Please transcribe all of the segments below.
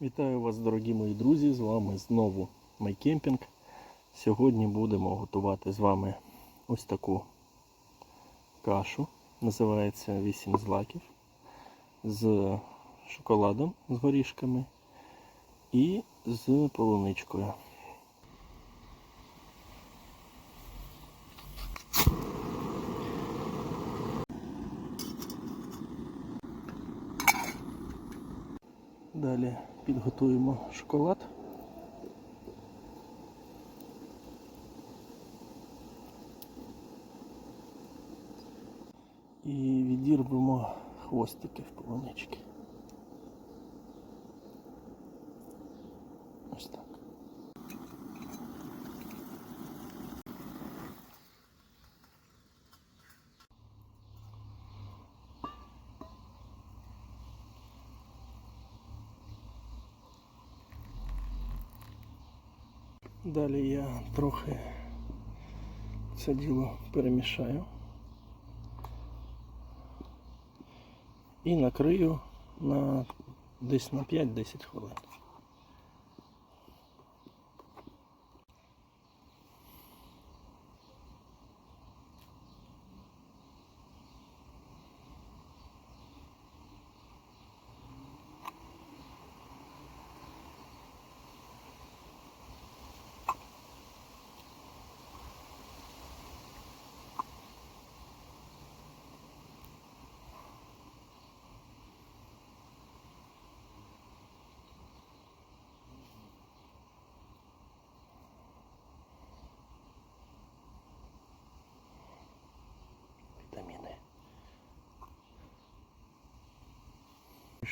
Вітаю вас, дорогі мої друзі! З вами знову Майкемпінг. Сьогодні будемо готувати з вами ось таку кашу. Називається 8 злаків з шоколадом з горішками і з полуничкою. Далі підготуємо шоколад. І відірвемо хвостики в полунички. Ось так. Далі я трохи це діло перемішаю і накрию на десь на 5-10 хвилин.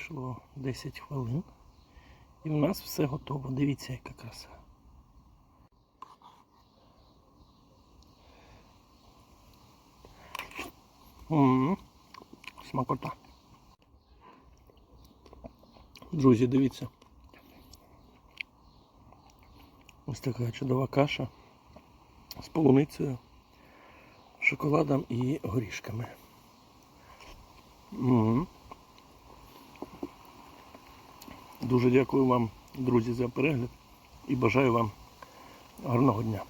Пройшло 10 хвилин. І в нас все готово. Дивіться, яка краса. М, Смакота. Друзі, дивіться. Ось така чудова каша з полуницею, шоколадом і горішками. М. Дуже дякую вам, друзі, за перегляд і бажаю вам гарного дня.